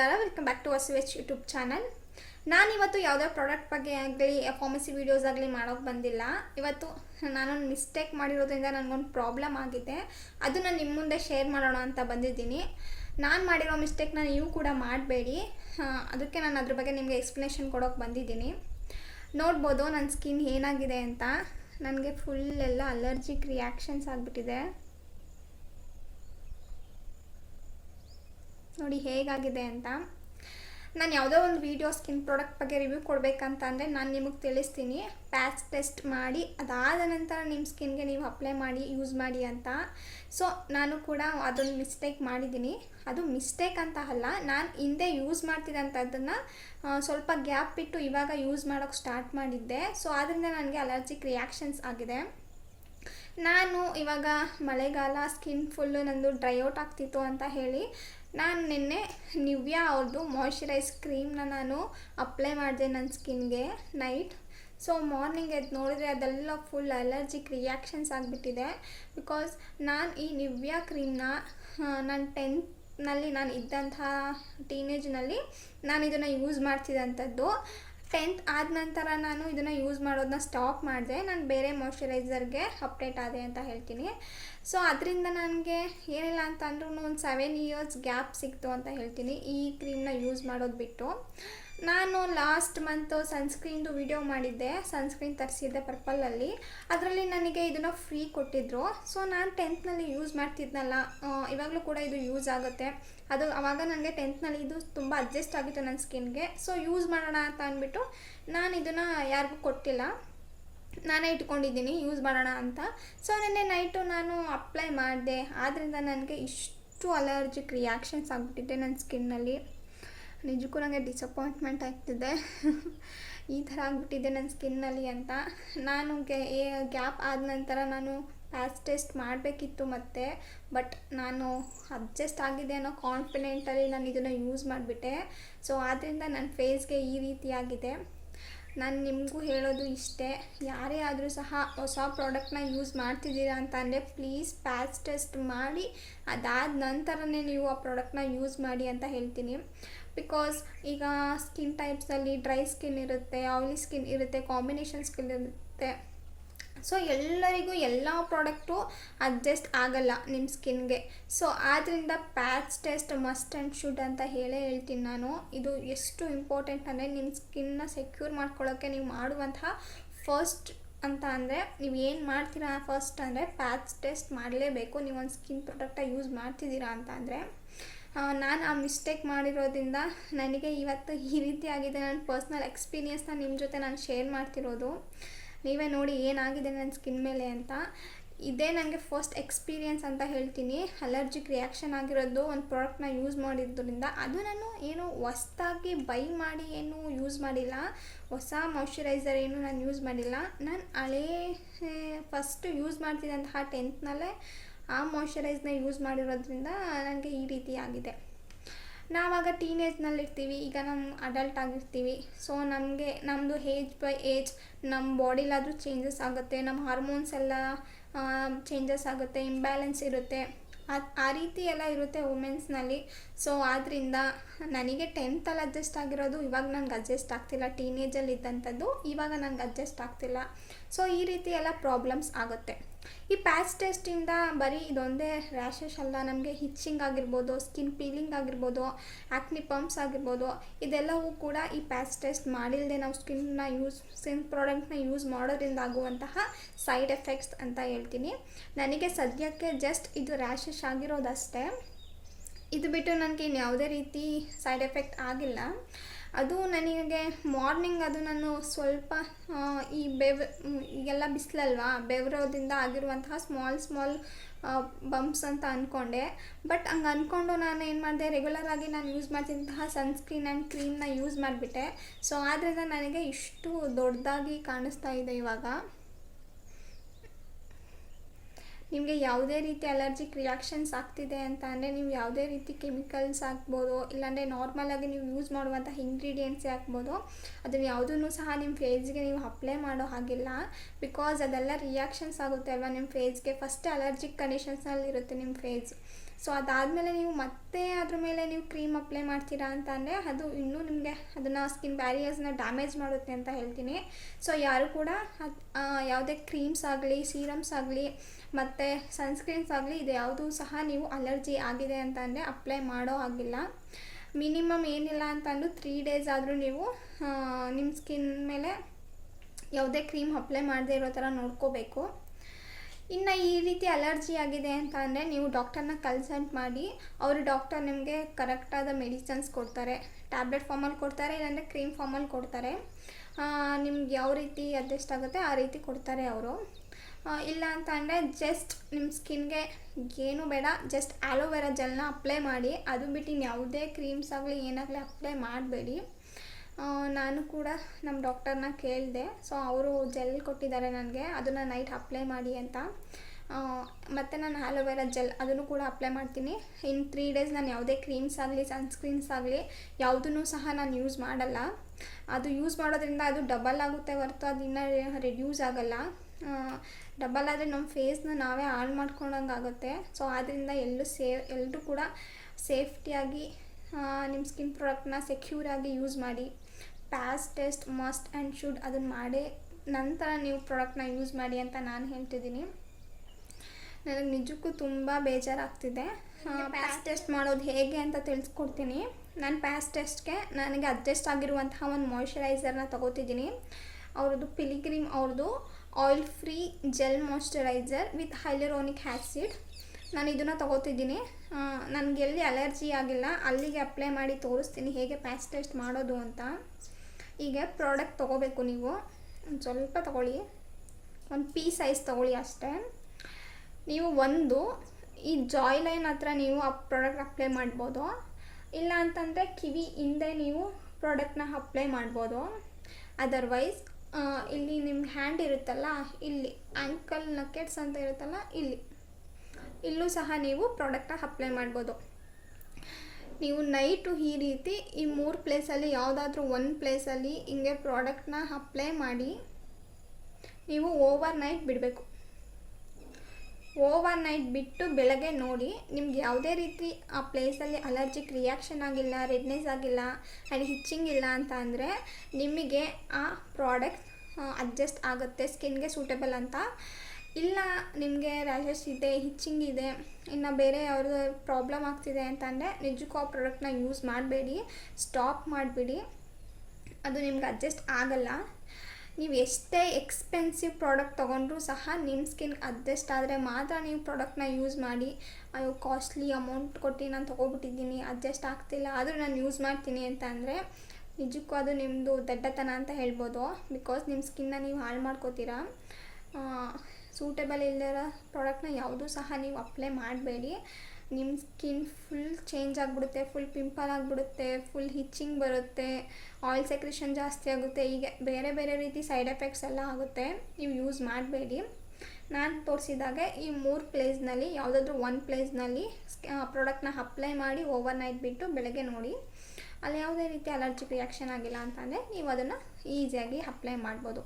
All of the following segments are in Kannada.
ನಮಸ್ಕಾರ welcome back to Vasu H YouTube channel ನಾನಿವತ್ತು ಯಾವುದೇ ಪ್ರಾಡಕ್ಟ್ ಬಗ್ಗೆ ಆಗಲಿ ಫಾರ್ಮಸಿ ವೀಡಿಯೋಸ್ ಆಗಲಿ ಮಾಡೋಕ್ಕೆ ಬಂದಿಲ್ಲ. ಇವತ್ತು ನಾನೊಂದು ಮಿಸ್ಟೇಕ್ ಮಾಡಿರೋದ್ರಿಂದ ನನಗೊಂದು ಪ್ರಾಬ್ಲಮ್ ಆಗಿದೆ. ಅದನ್ನು ನಾನು ನಿಮ್ಮ ಮುಂದೆ ಶೇರ್ ಮಾಡೋಣ ಅಂತ ಬಂದಿದ್ದೀನಿ. ನಾನು ಮಾಡಿರೋ ಮಿಸ್ಟೇಕ್ನ ನೀವು ಕೂಡ ಮಾಡಬೇಡಿ. ಅದಕ್ಕೆ ನಾನು ಅದ್ರ ಬಗ್ಗೆ ನಿಮಗೆ ಎಕ್ಸ್ಪ್ಲನೇಷನ್ ಕೊಡೋಕೆ ಬಂದಿದ್ದೀನಿ. ನೋಡ್ಬೋದು ನನ್ನ ಸ್ಕಿನ್ ಏನಾಗಿದೆ ಅಂತ. ನನಗೆ ಫುಲ್ ಎಲ್ಲ ಅಲರ್ಜಿಕ್ ರಿಯಾಕ್ಷನ್ಸ್ ಆಗಿಬಿಟ್ಟಿದೆ. ನೋಡಿ ಹೇಗಾಗಿದೆ ಅಂತ. ನಾನು ಯಾವುದೋ ಒಂದು ವೀಡಿಯೋ ಸ್ಕಿನ್ ಪ್ರಾಡಕ್ಟ್ ಬಗ್ಗೆ ರಿವ್ಯೂ ಕೊಡಬೇಕಂತ ಅಂದರೆ ನಾನು ನಿಮಗೆ ತಿಳಿಸ್ತೀನಿ. ಪ್ಯಾಚ್ ಟೆಸ್ಟ್ ಮಾಡಿ, ಅದಾದ ನಂತರ ನಿಮ್ಮ ಸ್ಕಿನ್ಗೆ ನೀವು ಅಪ್ಲೈ ಮಾಡಿ ಯೂಸ್ ಮಾಡಿ ಅಂತ. ಸೊ ನಾನು ಕೂಡ ಅದೊಂದು ಮಿಸ್ಟೇಕ್ ಮಾಡಿದ್ದೀನಿ. ಅದು ಮಿಸ್ಟೇಕ್ ಅಂತ ಅಲ್ಲ, ನಾನು ಹಿಂದೆ ಯೂಸ್ ಮಾಡ್ತಿದ್ದಂಥದ್ದನ್ನು ಸ್ವಲ್ಪ ಗ್ಯಾಪ್ ಬಿಟ್ಟು ಇವಾಗ ಯೂಸ್ ಮಾಡೋಕ್ಕೆ ಸ್ಟಾರ್ಟ್ ಮಾಡಿದ್ದೆ. ಸೊ ಆದ್ದರಿಂದ ನನಗೆ ಅಲರ್ಜಿಕ್ ರಿಯಾಕ್ಷನ್ಸ್ ಆಗಿದೆ. ನಾನು ಇವಾಗ ಮಳೆಗಾಲ ಸ್ಕಿನ್ ಫುಲ್ಲು ನಂದು ಡ್ರೈ ಔಟ್ ಆಗ್ತಿತ್ತು ಅಂತ ಹೇಳಿ ನಾನು ನಿನ್ನೆ ನಿವ್ಯಾ ಅವ್ರದ್ದು ಮಾಯ್ಶ್ಚರೈಸ್ ಕ್ರೀಮ್ನ ನಾನು ಅಪ್ಲೈ ಮಾಡಿದೆ ನನ್ನ ಸ್ಕಿನ್ಗೆ ನೈಟ್ ಸೊ ಮಾರ್ನಿಂಗ್ ಎದ್ದು ನೋಡಿದ್ರೆ ಅದೆಲ್ಲ ಫುಲ್ ಅಲರ್ಜಿಕ್ ರಿಯಾಕ್ಷನ್ಸ್ ಆಗಿಬಿಟ್ಟಿದೆ. ಬಿಕಾಸ್ ನಾನು ಈ ನಿವ್ಯಾ ಕ್ರೀಮ್ನ ನಾನು ಟೆಂತ್ನಲ್ಲಿ ನಾನು ಇದ್ದಂತಹ ಟೀನೇಜ್ನಲ್ಲಿ ನಾನು ಇದನ್ನು ಯೂಸ್ ಮಾಡ್ತಿದ್ದಂಥದ್ದು ಟೆಂತ್ ಆದ ನಂತರ ನಾನು ಇದನ್ನು ಯೂಸ್ ಮಾಡೋದನ್ನ ಸ್ಟಾಪ್ ಮಾಡಿದೆ. ನಾನು ಬೇರೆ ಮಾಯ್ಶ್ಚರೈಸರ್ಗೆ ಅಪ್ಡೇಟ್ ಆದೆ ಅಂತ ಹೇಳ್ತೀನಿ. ಸೊ ಅದರಿಂದ ನನಗೆ ಏನಿಲ್ಲ ಅಂತಂದ್ರೂ ಒಂದು ಸೆವೆನ್ ಇಯರ್ಸ್ ಗ್ಯಾಪ್ ಸಿಕ್ತು ಅಂತ ಹೇಳ್ತೀನಿ. ಈ ಕ್ರೀಮ್ನ ಯೂಸ್ ಮಾಡೋದು ಬಿಟ್ಟು. ನಾನು ಲಾಸ್ಟ್ ಮಂತು ಸನ್ಸ್ಕ್ರೀನ್ದು ವಿಡಿಯೋ ಮಾಡಿದ್ದೆ. ಸನ್ಸ್ಕ್ರೀನ್ ತರಿಸಿದ್ದೆ ಪರ್ಪಲಲ್ಲಿ ಅದರಲ್ಲಿ ನನಗೆ ಇದನ್ನು ಫ್ರೀ ಕೊಟ್ಟಿದ್ದರು ಸೊ ನಾನು ಟೆಂತ್ನಲ್ಲಿ ಯೂಸ್ ಮಾಡ್ತಿದ್ನಲ್ಲ ಇವಾಗಲೂ ಕೂಡ ಇದು ಯೂಸ್ ಆಗುತ್ತೆ. ಅದು ಆವಾಗ ನನಗೆ ಟೆಂತ್ನಲ್ಲಿ ಇದು ತುಂಬ ಅಡ್ಜಸ್ಟ್ ಆಗಿತ್ತು ನನ್ನ ಸ್ಕಿನ್ಗೆ ಸೊ ಯೂಸ್ ಮಾಡೋಣ ಅಂತ ಅಂದ್ಬಿಟ್ಟು ನಾನು ಇದನ್ನು ಯಾರಿಗೂ ಕೊಟ್ಟಿಲ್ಲ. ನಾನೇ ಇಟ್ಕೊಂಡಿದ್ದೀನಿ ಯೂಸ್ ಮಾಡೋಣ ಅಂತ. ಸೊ ನಿನ್ನೆ ನೈಟು ನಾನು ಅಪ್ಲೈ ಮಾಡಿದೆ. ಆದ್ದರಿಂದ ನನಗೆ ಇಷ್ಟು ಅಲರ್ಜಿಕ್ ರಿಯಾಕ್ಷನ್ಸ್ ಆಗಿಬಿಟ್ಟಿದೆ ನನ್ನ ಸ್ಕಿನ್ನಲ್ಲಿ ನಿಜಕ್ಕೂ ನನಗೆ ಡಿಸಪಾಯಿಂಟ್ಮೆಂಟ್ ಆಗ್ತಿದೆ. ಈ ಥರ ಆಗಿಬಿಟ್ಟಿದೆ ನನ್ನ ಸ್ಕಿನ್ನಲ್ಲಿ ಅಂತ. ನಾನು ಗ್ಯಾಪ್ ಆದ ನಂತರ ನಾನು ಪ್ಯಾಚ್ ಟೆಸ್ಟ್ ಮಾಡಬೇಕಿತ್ತು ಮತ್ತೆ, ಬಟ್ ನಾನು ಅಡ್ಜಸ್ಟ್ ಆಗಿದೆ ಅನ್ನೋ ಕಾನ್ಫಿಡೆಂಟಲ್ಲಿ ನಾನು ಇದನ್ನು ಯೂಸ್ ಮಾಡಿಬಿಟ್ಟೆ. ಸೊ ಆದ್ದರಿಂದ ನನ್ನ ಫೇಸ್ಗೆ ಈ ರೀತಿಯಾಗಿದೆ ನಾನು ನಿಮಗೂ ಹೇಳೋದು ಇಷ್ಟೇ. ಯಾರೇ ಆದರೂ ಸಹ ಹೊಸ ಪ್ರಾಡಕ್ಟ್ನ ಯೂಸ್ ಮಾಡ್ತಿದ್ದೀರಾ ಅಂತ ಅಂದರೆ ಪ್ಲೀಸ್ ಪ್ಯಾಚ್ ಟೆಸ್ಟ್ ಮಾಡಿ, ಅದಾದ ನಂತರನೇ ನೀವು ಆ ಪ್ರಾಡಕ್ಟ್ನ ಯೂಸ್ ಮಾಡಿ ಅಂತ ಹೇಳ್ತೀನಿ. ಬಿಕಾಸ್ ಈಗ ಸ್ಕಿನ್ ಟೈಪ್ಸಲ್ಲಿ ಡ್ರೈ ಸ್ಕಿನ್ ಇರುತ್ತೆ ಆಯಿಲಿ ಸ್ಕಿನ್ ಇರುತ್ತೆ ಕಾಂಬಿನೇಷನ್ ಸ್ಕಿನ್ ಇರುತ್ತೆ. ಸೊ ಎಲ್ಲರಿಗೂ ಎಲ್ಲ ಪ್ರಾಡಕ್ಟು ಅಡ್ಜಸ್ಟ್ ಆಗಲ್ಲ ನಿಮ್ಮ ಸ್ಕಿನ್ಗೆ ಸೊ ಆದ್ದರಿಂದ patch test must and should ಅಂತ ಹೇಳೇ ಹೇಳ್ತೀನಿ ನಾನು. ಇದು ಎಷ್ಟು ಇಂಪಾರ್ಟೆಂಟ್ ಅಂದರೆ ನಿಮ್ಮ ಸ್ಕಿನ್ನ ಸೆಕ್ಯೂರ್ ಮಾಡ್ಕೊಳ್ಳೋಕ್ಕೆ ನೀವು ಮಾಡುವಂತಹ ಫಸ್ಟ್ ಅಂತ ಅಂದರೆ ನೀವು ಏನು ಮಾಡ್ತೀರಾ ಫಸ್ಟ್ ಅಂದರೆ ಪ್ಯಾಚ್ ಟೆಸ್ಟ್ ಮಾಡಲೇಬೇಕು. ನೀವು ಒಂದು ಸ್ಕಿನ್ ಪ್ರಾಡಕ್ಟ ಯೂಸ್ ಮಾಡ್ತಿದ್ದೀರಾ ಅಂತ ಅಂದರೆ ನಾನು ಆ ಮಿಸ್ಟೇಕ್ ಮಾಡಿರೋದ್ರಿಂದ ನನಗೆ ಇವತ್ತು ಈ ರೀತಿ ಆಗಿದೆ. ನನ್ನ ಪರ್ಸ್ನಲ್ ಎಕ್ಸ್ಪೀರಿಯನ್ಸ್ನ ನಿಮ್ಮ ಜೊತೆ ನಾನು ಶೇರ್ ಮಾಡ್ತಿರೋದು. ನೀವೇ ನೋಡಿ ಏನಾಗಿದೆ ನನ್ನ ಸ್ಕಿನ್ ಮೇಲೆ ಅಂತ. ಇದೇ ನನಗೆ ಫಸ್ಟ್ ಎಕ್ಸ್ಪೀರಿಯನ್ಸ್ ಅಂತ ಹೇಳ್ತೀನಿ. ಅಲರ್ಜಿಕ್ ರಿಯಾಕ್ಷನ್ ಆಗಿರೋದು ಒಂದು ಪ್ರಾಡಕ್ಟ್ನ ಯೂಸ್ ಮಾಡಿದ್ದರಿಂದ ಅದು ನಾನು ಏನು ಹೊಸ್ದಾಗಿ ಬೈ ಮಾಡಿ ಏನು ಯೂಸ್ ಮಾಡಿಲ್ಲ. ಹೊಸ ಮಾಯ್ಶ್ಚರೈಸರ್ ಏನು ನಾನು ಯೂಸ್ ಮಾಡಿಲ್ಲ. ನಾನು ಹಳೇ ಫಸ್ಟ್ ಯೂಸ್ ಮಾಡ್ತಿದ್ದಂತಹ ಟೆಂತ್ನಲ್ಲೇ ಆ ಮಾಯ್ಶ್ಚರೈಸ್ನ ಯೂಸ್ ಮಾಡಿರೋದ್ರಿಂದ ನನಗೆ ಈ ರೀತಿ ಆಗಿದೆ. ನಾವಾಗ ಟೀನೇಜ್ನಲ್ಲಿರ್ತೀವಿ ಈಗ ನಮ್ಮ ಅಡಲ್ಟ್ ಆಗಿರ್ತೀವಿ. ಸೊ ನಮಗೆ ನಮ್ಮದು ಏಜ್ ಬೈ ಏಜ್ ನಮ್ಮ ಬಾಡಿಲಾದರೂ ಚೇಂಜಸ್ ಆಗುತ್ತೆ ನಮ್ಮ ಹಾರ್ಮೋನ್ಸ್ ಎಲ್ಲ ಚೇಂಜಸ್ ಆಗುತ್ತೆ ಇಂಬ್ಯಾಲೆನ್ಸ್ ಇರುತ್ತೆ. ಆ ರೀತಿ ಎಲ್ಲ ಇರುತ್ತೆ ವುಮೆನ್ಸ್ನಲ್ಲಿ ಸೊ ಆದ್ದರಿಂದ ನನಗೆ ಟೆಂತಲ್ಲಿ ಅಡ್ಜಸ್ಟ್ ಆಗಿರೋದು, ಇವಾಗ ನನಗೆ ಅಡ್ಜಸ್ಟ್ ಆಗ್ತಿಲ್ಲ. ಟೀನೇಜಲ್ಲಿ ಇದ್ದಂಥದ್ದು, ಇವಾಗ ನನಗೆ ಅಡ್ಜಸ್ಟ್ ಆಗ್ತಿಲ್ಲ. ಸೊ ಈ ರೀತಿ ಎಲ್ಲ ಪ್ರಾಬ್ಲಮ್ಸ್ ಆಗುತ್ತೆ. ಈ ಪ್ಯಾಚ್ ಟೆಸ್ಟಿಂದ ಬರೀ ಇದೊಂದೇ ರ್ಯಾಷಸ್ ಅಲ್ಲ ನಮಗೆ ಹಿಚ್ಚಿಂಗ್ ಆಗಿರ್ಬೋದು ಸ್ಕಿನ್ ಪೀಲಿಂಗ್ ಆಗಿರ್ಬೋದು ಆಕ್ನಿ ಪಂಪ್ಸ್ ಆಗಿರ್ಬೋದು, ಇದೆಲ್ಲವೂ ಕೂಡ ಈ ಪ್ಯಾಚ್ ಟೆಸ್ಟ್ ಮಾಡಿಲ್ಲದೆ ನಾವು ಸ್ಕಿನ್ನ ಯೂಸ್ ಸ್ಕಿನ್ ಪ್ರಾಡಕ್ಟ್ನ ಯೂಸ್ ಮಾಡೋದ್ರಿಂದ ಆಗುವಂತಹ ಸೈಡ್ ಎಫೆಕ್ಟ್ಸ್ ಅಂತ ಹೇಳ್ತೀನಿ. ನನಗೆ ಸದ್ಯಕ್ಕೆ ಜಸ್ಟ್ ಇದು ರ್ಯಾಷಸ್ ಆಗಿರೋದಷ್ಟೇ. ಇದು ಬಿಟ್ಟು ನನಗೆ ಇನ್ಯಾವುದೇ ರೀತಿ ಸೈಡ್ ಎಫೆಕ್ಟ್ ಆಗಿಲ್ಲ. ಅದು ನನಗೆ ಮಾರ್ನಿಂಗ್ ಅದು ನಾನು ಸ್ವಲ್ಪ ಈ ಬೆವ್ ಈಗೆಲ್ಲ ಬಿಸಿಲಲ್ವಾ? ಬೆವರೋದ್ರಿಂದ ಆಗಿರುವಂತಹ ಸ್ಮಾಲ್ ಸ್ಮಾಲ್ ಬಂಪ್ಸ್ ಅಂತ ಅಂದ್ಕೊಂಡೆ ಬಟ್ ಹಂಗೆ ಅಂದ್ಕೊಂಡು ನಾನು ಏನು ಮಾಡಿದೆ ರೆಗ್ಯುಲರ್ ಆಗಿ ನಾನು ಯೂಸ್ ಮಾಡಿದಂತಹ ಸನ್ಸ್ಕ್ರೀನ್ ಆ್ಯಂಡ್ ಕ್ರೀಮ್ನ ಯೂಸ್ ಮಾಡಿಬಿಟ್ಟೆ. ಸೊ ಆದ್ದರಿಂದ ನನಗೆ ಇಷ್ಟು ದೊಡ್ಡದಾಗಿ ಕಾಣಿಸ್ತಾ ಇದೆ ಇವಾಗ. ನಿಮಗೆ ಯಾವುದೇ ರೀತಿ ಅಲರ್ಜಿಕ್ ರಿಯಾಕ್ಷನ್ಸ್ ಆಗ್ತಿದೆ ಅಂತ ಅಂದರೆ ನೀವು ಯಾವುದೇ ರೀತಿ ಕೆಮಿಕಲ್ಸ್ ಹಾಕ್ಬೋದು ಇಲ್ಲಾಂದರೆ ನಾರ್ಮಲಾಗಿ ನೀವು ಯೂಸ್ ಮಾಡುವಂಥ ಇಂಗ್ರೀಡಿಯೆಂಟ್ಸೇ ಹಾಕ್ಬೋದು ಅದನ್ನು ಯಾವುದನ್ನು ಸಹ ನಿಮ್ಮ ಫೇಸ್ಗೆ ನೀವು ಅಪ್ಲೈ ಮಾಡೋ ಹಾಗಿಲ್ಲ. ಬಿಕಾಸ್ ಅದೆಲ್ಲ ರಿಯಾಕ್ಷನ್ಸ್ ಆಗುತ್ತೆ ಅಲ್ವಾ ನಿಮ್ಮ ಫೇಸ್ಗೆ ಫಸ್ಟ್ ಅಲರ್ಜಿಕ್ ಕಂಡೀಷನ್ಸ್ನಲ್ಲಿ ಇರುತ್ತೆ ನಿಮ್ಮ ಫೇಸ್ ಸೊ ಅದಾದಮೇಲೆ ನೀವು ಮತ್ತೆ ಅದ್ರ ಮೇಲೆ ನೀವು ಕ್ರೀಮ್ ಅಪ್ಲೈ ಮಾಡ್ತೀರಾ ಅಂತ ಅಂದರೆ ಅದು ಇನ್ನೂ ನಿಮಗೆ ಅದನ್ನು ಸ್ಕಿನ್ ಬ್ಯಾರಿಯರ್ಸ್ನ ಡ್ಯಾಮೇಜ್ ಮಾಡುತ್ತೆ ಅಂತ ಹೇಳ್ತೀನಿ. ಸೊ ಯಾರು ಕೂಡ ಯಾವುದೇ ಕ್ರೀಮ್ಸ್ ಆಗಲಿ ಸೀರಮ್ಸ್ ಆಗಲಿ, ಮತ್ತು ಸನ್ಸ್ಕ್ರೀನ್ಸ್ ಆಗಲಿ ಇದು ಯಾವುದೂ ಸಹ ನೀವು ಅಲರ್ಜಿ ಆಗಿದೆ ಅಂತ ಅಂದರೆ ಅಪ್ಲೈ ಮಾಡೋ ಆಗಿಲ್ಲ ಮಿನಿಮಮ್ ಏನಿಲ್ಲ ಅಂತಂದು ತ್ರೀ ಡೇಸ್ ಆದರೂ ನೀವು ನಿಮ್ಮ ಸ್ಕಿನ್ ಮೇಲೆ ಯಾವುದೇ ಕ್ರೀಮ್ ಅಪ್ಲೈ ಮಾಡದೇ ಇರೋ ಥರ ನೋಡ್ಕೋಬೇಕು. ಇನ್ನು ಈ ರೀತಿ ಅಲರ್ಜಿ ಆಗಿದೆ ಅಂತ ಅಂದರೆ ನೀವು ಡಾಕ್ಟರ್ನ ಕನ್ಸಲ್ಟ್ ಮಾಡಿ, ಅವರು ಡಾಕ್ಟರ್ ನಿಮಗೆ ಕರೆಕ್ಟಾದ ಮೆಡಿಸನ್ಸ್ ಕೊಡ್ತಾರೆ. ಟ್ಯಾಬ್ಲೆಟ್ ಫಾರ್ಮಲ್ಲಿ ಕೊಡ್ತಾರೆ, ಇಲ್ಲಾಂದರೆ ಕ್ರೀಮ್ ಫಾರ್ಮಲ್ಲಿ ಕೊಡ್ತಾರೆ. ನಿಮ್ಗೆ ಯಾವ ರೀತಿ ಅಡ್ಜಸ್ಟ್ ಆಗುತ್ತೆ ಆ ರೀತಿ ಕೊಡ್ತಾರೆ ಅವರು. ಇಲ್ಲ ಅಂತ ಅಂದರೆ ಜಸ್ಟ್ ನಿಮ್ಮ ಸ್ಕಿನ್ಗೆ ಏನು ಬೇಡ ಜಸ್ಟ್ ಆಲೋವೆರಾ ಜೆಲ್ನ ಅಪ್ಲೈ ಮಾಡಿ, ಅದು ಬಿಟ್ಟು ಇನ್ನು ಯಾವುದೇ ಕ್ರೀಮ್ಸ್ ಆಗಲಿ ಏನಾಗಲಿ ಅಪ್ಲೈ ಮಾಡಬೇಡಿ. ನಾನು ಕೂಡ ನಮ್ಮ ಡಾಕ್ಟರ್ನ ಕೇಳಿದೆ. ಸೊ ಅವರು ಜೆಲ್ ಕೊಟ್ಟಿದ್ದಾರೆ ನನಗೆ. ಅದನ್ನು ನೈಟ್ ಅಪ್ಲೈ ಮಾಡಿ ಅಂತ. ಮತ್ತು ನಾನು ಆಲೋವೆರಾ ಜೆಲ್ ಅದನ್ನು ಕೂಡ ಅಪ್ಲೈ ಮಾಡ್ತೀನಿ. ಇನ್ ತ್ರೀ ಡೇಸ್ ನಾನು ಯಾವುದೇ ಕ್ರೀಮ್ಸ್ ಆಗಲಿ ಸನ್ಸ್ಕ್ರೀನ್ಸ್ ಆಗಲಿ, ಯಾವುದನ್ನು ಸಹ ನಾನು ಯೂಸ್ ಮಾಡಲ್ಲ. ಅದು ಯೂಸ್ ಮಾಡೋದ್ರಿಂದ ಅದು ಡಬಲ್ ಆಗುತ್ತೆ ಹೊರತು ಅದು ಇನ್ನೂ ರೆಡ್ಯೂಸ್ ಆಗಲ್ಲ. ಡಬಲ್ ಆದರೆ ನಮ್ಮ ಫೇಸ್ನ ನಾವೇ ಹಾಳು ಮಾಡ್ಕೊಂಡಂಗೆ ಆಗುತ್ತೆ. ಸೊ ಆದ್ದರಿಂದ ಎಲ್ಲರೂ ಸೇ ಎಲ್ಲರೂ ಕೂಡ ಸೇಫ್ಟಿಯಾಗಿ ನಿಮ್ಮ ಸ್ಕಿನ್ ಪ್ರಾಡಕ್ಟ್ನ ಸೆಕ್ಯೂರಾಗಿ ಯೂಸ್ ಮಾಡಿ. Patch test must and should ಅದನ್ನು ಮಾಡೇ ನಂತರ ನೀವು ಪ್ರಾಡಕ್ಟ್ನ ಯೂಸ್ ಮಾಡಿ ಅಂತ ನಾನು ಹೇಳ್ತಿದ್ದೀನಿ. ನನಗೆ ನಿಜಕ್ಕೂ ತುಂಬ ಬೇಜಾರಾಗ್ತಿದೆ. ಪ್ಯಾಸ್ ಟೆಸ್ಟ್ ಮಾಡೋದು ಹೇಗೆ ಅಂತ ತಿಳಿಸ್ಕೊಡ್ತೀನಿ. ನಾನು ಪ್ಯಾಸ್ ಟೆಸ್ಟ್ಗೆ ನನಗೆ ಅಡ್ಜಸ್ಟ್ ಆಗಿರುವಂತಹ ಒಂದು ಮಾಯ್ಶ್ಚರೈಸರ್ನ ತೊಗೋತಿದ್ದೀನಿ. ಅವ್ರದ್ದು ಪಿಲಿಗ್ರಿಮ್ ಅವ್ರದ್ದು oil free gel moisturiser with hyaluronic acid ನಾನು ಇದನ್ನು ತೊಗೋತಿದ್ದೀನಿ. ನನಗೆ ಎಲ್ಲಿ ಅಲರ್ಜಿ ಆಗಿಲ್ಲ ಅಲ್ಲಿಗೆ ಅಪ್ಲೈ ಮಾಡಿ ತೋರಿಸ್ತೀನಿ ಹೇಗೆ ಪ್ಯಾಚ್ ಟೆಸ್ಟ್ ಮಾಡೋದು ಅಂತ. ಈಗ ಪ್ರಾಡಕ್ಟ್ ತೊಗೋಬೇಕು ನೀವು. ಒಂದು ಸ್ವಲ್ಪ ತೊಗೊಳ್ಳಿ. ಒಂದು ಪೀ ಸೈಜ್ ತೊಗೊಳ್ಳಿ ಅಷ್ಟೇ. ನೀವು ಒಂದು, ಈ ಜಾಯ್ ಲೈನ್ ಹತ್ರ ನೀವು ಆ ಪ್ರಾಡಕ್ಟ್ ಅಪ್ಲೈ ಮಾಡ್ಬೋದು. ಇಲ್ಲ ಅಂತಂದರೆ ಕಿವಿ ಹಿಂದೆ ನೀವು ಪ್ರಾಡಕ್ಟ್ನ ಅಪ್ಲೈ ಮಾಡ್ಬೋದು. ಅದರ್ವೈಸ್ ಇಲ್ಲಿ ನಿಮ್ಮ ಹ್ಯಾಂಡ್ ಇರುತ್ತಲ್ಲ, ಇಲ್ಲಿ ಆ್ಯಂಕಲ್ ನಕೆಟ್ಸ್ ಅಂತ ಇರುತ್ತಲ್ಲ, ಇಲ್ಲಿ. ಇಲ್ಲೂ ಸಹ ನೀವು ಪ್ರಾಡಕ್ಟ್ನ ಅಪ್ಲೈ ಮಾಡ್ಬೋದು. ನೀವು ನೈಟು ಈ ರೀತಿ ಈ ಮೂರು ಪ್ಲೇಸಲ್ಲಿ ಯಾವುದಾದ್ರೂ ಒಂದು ಪ್ಲೇಸಲ್ಲಿ ಹಿಂಗೆ ಪ್ರಾಡಕ್ಟ್ನ ಅಪ್ಲೈ ಮಾಡಿ, ನೀವು ಓವರ್ ನೈಟ್ ಬಿಡಬೇಕು. ಓವರ್ ನೈಟ್ ಬಿಟ್ಟು ಬೆಳಗ್ಗೆ ನೋಡಿ, ನಿಮ್ಗೆ ಯಾವುದೇ ರೀತಿ ಆ ಪ್ಲೇಸಲ್ಲಿ ಅಲರ್ಜಿಕ್ ರಿಯಾಕ್ಷನ್ ಆಗಿಲ್ಲ ರೆಡ್ನೆಸ್ ಆಗಿಲ್ಲ ಆ್ಯಂಡ್ ಹಿಚ್ಚಿಂಗ್ ಇಲ್ಲ ಅಂತ ಅಂದರೆ ನಿಮಗೆ ಆ ಪ್ರಾಡಕ್ಟ್ ಅಡ್ಜಸ್ಟ್ ಆಗುತ್ತೆ ಸ್ಕಿನ್ಗೆ ಸೂಟೇಬಲ್ ಅಂತ ಇಲ್ಲ, ನಿಮಗೆ ರ್ಯಾಷಸ್ ಇದೆ, ಹಿಚ್ಚಿಂಗ್ ಇದೆ, ಇನ್ನು ಬೇರೆ ಅವ್ರದ್ದು ಪ್ರಾಬ್ಲಮ್ ಆಗ್ತಿದೆ ಅಂತಂದರೆ ನಿಜಕ್ಕೂ ಆ ಪ್ರಾಡಕ್ಟ್ನ ಯೂಸ್ ಮಾಡಬೇಡಿ, ಸ್ಟಾಪ್ ಮಾಡಿಬಿಡಿ. ಅದು ನಿಮ್ಗೆ ಅಡ್ಜಸ್ಟ್ ಆಗಲ್ಲ. ನೀವು ಎಷ್ಟೇ ಎಕ್ಸ್ಪೆನ್ಸಿವ್ ಪ್ರಾಡಕ್ಟ್ ತೊಗೊಂಡ್ರೂ ಸಹ ನಿಮ್ಮ ಸ್ಕಿನ್ ಅಡ್ಜಸ್ಟ್ ಆದರೆ ಮಾತ್ರ ನೀವು ಪ್ರಾಡಕ್ಟ್ನ ಯೂಸ್ ಮಾಡಿ. ಅಯ್ಯೋ, ಕಾಸ್ಟ್ಲಿ ಅಮೌಂಟ್ ಕೊಟ್ಟು ನಾನು ತೊಗೊಬಿಟ್ಟಿದ್ದೀನಿ, ಅಡ್ಜಸ್ಟ್ ಆಗ್ತಿಲ್ಲ, ಆದರೂ ನಾನು ಯೂಸ್ ಮಾಡ್ತೀನಿ ಅಂತ ಅಂದರೆ ನಿಜಕ್ಕೂ ಅದು ನಿಮ್ಮದು ದಡ್ಡತನ ಅಂತ ಹೇಳ್ಬೋದು. ಬಿಕಾಸ್ ನಿಮ್ಮ ಸ್ಕಿನ್ನ ನೀವು ಹಾಳು ಮಾಡ್ಕೋತೀರಾ. ಸೂಟೇಬಲ್ ಇಲ್ಲದಿರೋ ಪ್ರಾಡಕ್ಟ್ನ ಯಾವುದೂ ಸಹ ನೀವು ಅಪ್ಲೈ ಮಾಡಬೇಡಿ. ನಿಮ್ಮ ಸ್ಕಿನ್ ಫುಲ್ ಚೇಂಜ್ ಆಗಿಬಿಡುತ್ತೆ, ಫುಲ್ ಪಿಂಪಲ್ ಆಗಿಬಿಡುತ್ತೆ, ಫುಲ್ ಹಿಚ್ಚಿಂಗ್ ಬರುತ್ತೆ, ಆಯಿಲ್ ಸೆಕ್ರೇಷನ್ ಜಾಸ್ತಿ ಆಗುತ್ತೆ, ಹೀಗೆ ಬೇರೆ ಬೇರೆ ರೀತಿ ಸೈಡ್ ಎಫೆಕ್ಟ್ಸ್ ಎಲ್ಲ ಆಗುತ್ತೆ, ನೀವು ಯೂಸ್ ಮಾಡಬೇಡಿ. ನಾನು ತೋರಿಸಿದಾಗೆ ಈ ಮೂರು ಪ್ಲೇಸ್ನಲ್ಲಿ, ಯಾವುದಾದ್ರೂ ಒಂದು ಪ್ಲೇಸ್ನಲ್ಲಿ ಪ್ರಾಡಕ್ಟ್ನ ಅಪ್ಲೈ ಮಾಡಿ ಓವರ್ ನೈಟ್ ಬಿಟ್ಟು ಬೆಳಗ್ಗೆ ನೋಡಿ. ಅಲ್ಲಿ ಯಾವುದೇ ರೀತಿ ಅಲರ್ಜಿಕ್ ರಿಯಾಕ್ಷನ್ ಆಗಿಲ್ಲ ಅಂತಂದರೆ ನೀವು ಅದನ್ನು ಈಸಿಯಾಗಿ ಅಪ್ಲೈ ಮಾಡ್ಬೋದು.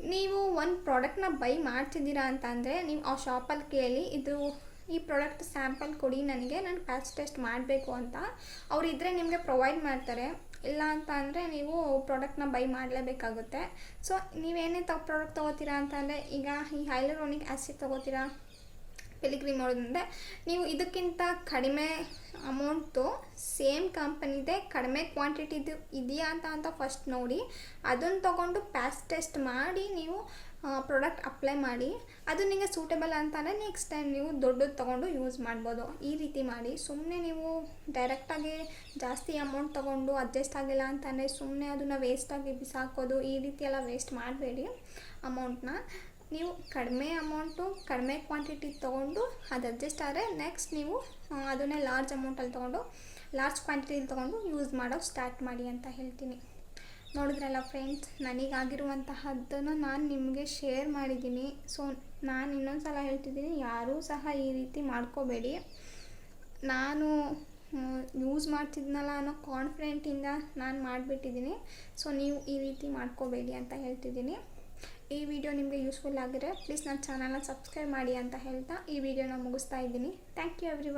ನೀವು ಒಂದು ಪ್ರಾಡಕ್ಟ್ನ ಬೈ ಮಾಡ್ತಿದ್ದೀರಾ ಅಂತಂದರೆ ನೀವು ಆ ಶಾಪಲ್ಲಿ ಕೇಳಿ, ಇದು ಈ ಪ್ರಾಡಕ್ಟ್ ಸ್ಯಾಂಪಲ್ ಕೊಡಿ ನನಗೆ, ನಾನು ಪ್ಯಾಚ್ ಟೆಸ್ಟ್ ಮಾಡಬೇಕು ಅಂತ. ಅವ್ರು ಇದ್ದರೆ ನಿಮಗೆ ಪ್ರೊವೈಡ್ ಮಾಡ್ತಾರೆ. ಇಲ್ಲ ಅಂತ ಅಂದರೆ ನೀವು ಪ್ರಾಡಕ್ಟ್ನ ಬೈ ಮಾಡಲೇಬೇಕಾಗುತ್ತೆ. ಸೊ ನೀವೇನೇ ತ ಪ್ರಾಡಕ್ಟ್ ತೊಗೋತೀರಾ ಅಂತಂದರೆ, ಈಗ ಈ ಹೈಲರೋನಿಕ್ ಆ್ಯಸಿಡ್ ತೊಗೋತೀರಾ? ಪಿಲಿಗ್ರಿಮ್ ಮಾಡೋದಂದರೆ ನೀವು ಇದಕ್ಕಿಂತ ಕಡಿಮೆ ಅಮೌಂಟು ಸೇಮ್ ಕಂಪನಿದೆ ಕಡಿಮೆ ಕ್ವಾಂಟಿಟಿದು ಇದೆಯಾ ಅಂತ ಅಂತ ಫಸ್ಟ್ ನೋಡಿ. ಅದನ್ನು ತೊಗೊಂಡು ಪ್ಯಾಸ್ ಟೆಸ್ಟ್ ಮಾಡಿ ನೀವು ಪ್ರಾಡಕ್ಟ್ ಅಪ್ಲೈ ಮಾಡಿ. ಅದು ನಿಮಗೆ ಸೂಟೇಬಲ್ ಅಂತಲೇ ನೆಕ್ಸ್ಟ್ ಟೈಮ್ ನೀವು ದೊಡ್ಡದು ತೊಗೊಂಡು ಯೂಸ್ ಮಾಡ್ಬೋದು. ಈ ರೀತಿ ಮಾಡಿ. ಸುಮ್ಮನೆ ನೀವು ಡೈರೆಕ್ಟಾಗಿ ಜಾಸ್ತಿ ಅಮೌಂಟ್ ತೊಗೊಂಡು ಅಡ್ಜಸ್ಟ್ ಆಗಿಲ್ಲ ಅಂತಾನೆ ಸುಮ್ಮನೆ ಅದನ್ನು ವೇಸ್ಟಾಗಿ ಬಿಸಾಕೋದು ಈ ರೀತಿ ಎಲ್ಲ ವೇಸ್ಟ್ ಮಾಡಬೇಡಿ ಅಮೌಂಟ್ನ ನೀವು ಕಡಿಮೆ ಅಮೌಂಟು, ಕಡಿಮೆ ಕ್ವಾಂಟಿಟಿ ತೊಗೊಂಡು ಅದು ಅಡ್ಜಸ್ಟ್ ಆದರೆ ನೆಕ್ಸ್ಟ್ ನೀವು ಅದನ್ನೇ ಲಾರ್ಜ್ ಅಮೌಂಟಲ್ಲಿ ತೊಗೊಂಡು ಲಾರ್ಜ್ ಕ್ವಾಂಟಿಟಿಲಿ ತೊಗೊಂಡು ಯೂಸ್ ಮಾಡೋಕ್ಕೆ ಸ್ಟಾರ್ಟ್ ಮಾಡಿ ಅಂತ ಹೇಳ್ತೀನಿ. ನೋಡಿದ್ರಲ್ಲ ಫ್ರೆಂಡ್ಸ್ ನನಗಾಗಿರುವಂತಹದ್ದನ್ನು ನಾನು ನಿಮಗೆ ಶೇರ್ ಮಾಡಿದ್ದೀನಿ. ಸೊ ನಾನು ಇನ್ನೊಂದು ಸಲ ಹೇಳ್ತಿದ್ದೀನಿ, ಯಾರೂ ಸಹ ಈ ರೀತಿ ಮಾಡ್ಕೋಬೇಡಿ. ನಾನು ಯೂಸ್ ಮಾಡ್ತಿದ್ನಲ್ಲ ಅನ್ನೋ ಕಾನ್ಫಿಡೆಂಟಿಂದ ನಾನು ಮಾಡಿಬಿಟ್ಟಿದ್ದೀನಿ. ಸೊ ನೀವು ಈ ರೀತಿ ಮಾಡ್ಕೋಬೇಡಿ ಅಂತ ಹೇಳ್ತಿದ್ದೀನಿ. ಈ ವಿಡಿಯೋ ನಿಮಗೆ ಯೂಸ್ಫುಲ್ ಆಗಿದೆ ಪ್ಲೀಸ್ ನನ್ನ ಚಾನಲ್ನ ಸಬ್ಸ್ಕ್ರೈಬ್ ಮಾಡಿ ಅಂತ ಹೇಳ್ತಾ ಈ ವಿಡಿಯೋನ ಮುಗಿಸ್ತಾ ಇದ್ದೀನಿ. Thank you every